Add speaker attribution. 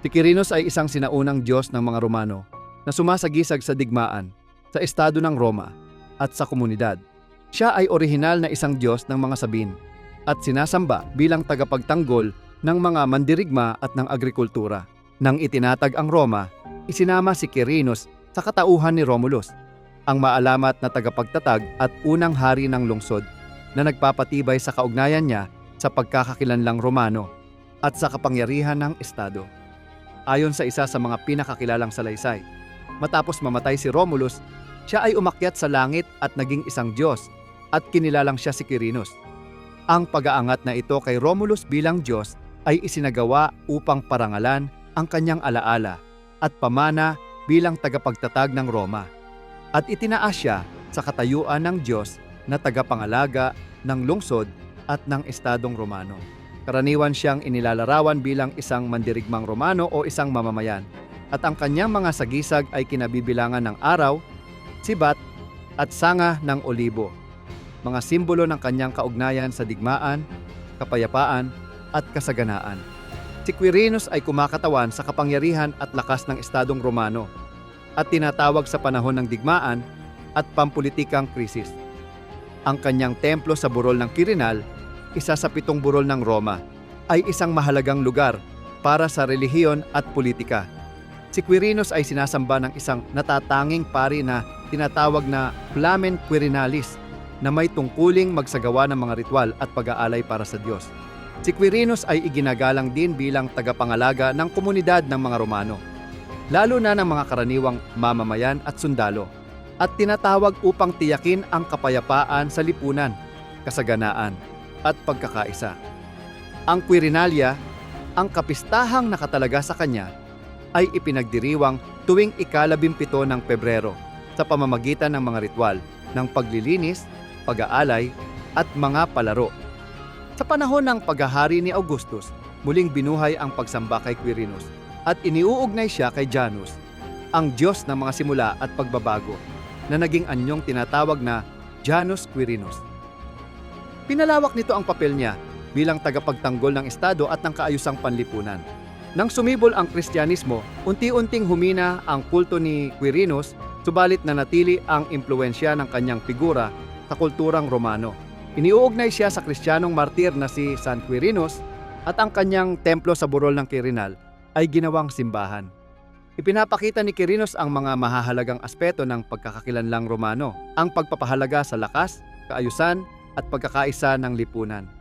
Speaker 1: Si Quirinus ay isang sinaunang Diyos ng mga Romano na sumasagisag sa digmaan, sa estado ng Roma, at sa komunidad. Siya ay orihinal na isang Diyos ng mga sabin at sinasamba bilang tagapagtanggol ng mga mandirigma at ng agrikultura. Nang itinatag ang Roma, isinama si Quirinus sa katauhan ni Romulus, ang maalamat na tagapagtatag at unang hari ng lungsod na nagpapatibay sa kaugnayan niya sa pagkakakilanlang Romano at sa kapangyarihan ng Estado. Ayon sa isa sa mga pinakakilalang salaysay, matapos mamatay si Romulus, siya ay umakyat sa langit at naging isang Diyos at kinilalang siya si Quirinus. Ang pag-aangat na ito kay Romulus bilang Diyos ay isinagawa upang parangalan ang kanyang alaala at pamana bilang tagapagtatag ng Roma. At itinaas siya sa katayuan ng Diyos na tagapangalaga ng lungsod at ng estadong Romano. Karaniwan siyang inilalarawan bilang isang mandirigmang Romano o isang mamamayan. At ang kanyang mga sagisag ay kinabibilangan ng araw, sibat, at sanga ng olibo. Mga simbolo ng kanyang kaugnayan sa digmaan, kapayapaan, at kasaganaan. Si Quirinus ay kumakatawan sa kapangyarihan at lakas ng estadong Romano at tinatawag sa panahon ng digmaan at pampulitikang krisis. Ang kanyang templo sa burol ng Quirinal, isa sa pitong burol ng Roma, ay isang mahalagang lugar para sa relihiyon at politika. Si Quirinus ay sinasamba ng isang natatanging pari na tinatawag na Flamen Quirinalis na may tungkuling magsagawa ng mga ritual at pag-aalay para sa Diyos. Si Quirinus ay iginagalang din bilang tagapangalaga ng komunidad ng mga Romano, lalo na ng mga karaniwang mamamayan at sundalo, at tinatawag upang tiyakin ang kapayapaan sa lipunan, kasaganaan, at pagkakaisa. Ang Quirinalia, ang kapistahang nakatalaga sa kanya, ay ipinagdiriwang tuwing ikalabimpito ng Pebrero sa pamamagitan ng mga ritual ng paglilinis, pag-aalay, at mga palaro. Sa panahon ng paghahari ni Augustus, muling binuhay ang pagsamba kay Quirinus at iniuugnay siya kay Janus, ang Diyos ng mga simula at pagbabago, na naging anyong tinatawag na Janus Quirinus. Pinalawak nito ang papel niya bilang tagapagtanggol ng Estado at ng kaayusang panlipunan. Nang sumibol ang Kristyanismo, unti-unting humina ang kulto ni Quirinus, subalit nanatili ang impluensya ng kanyang figura sa kulturang Romano. Iniuugnay siya sa Kristiyanong martir na si San Quirinus at ang kanyang templo sa burol ng Quirinal ay ginawang simbahan. Ipinapakita ni Quirinus ang mga mahahalagang aspeto ng pagkakakilanlang Romano, ang pagpapahalaga sa lakas, kaayusan at pagkakaisa ng lipunan.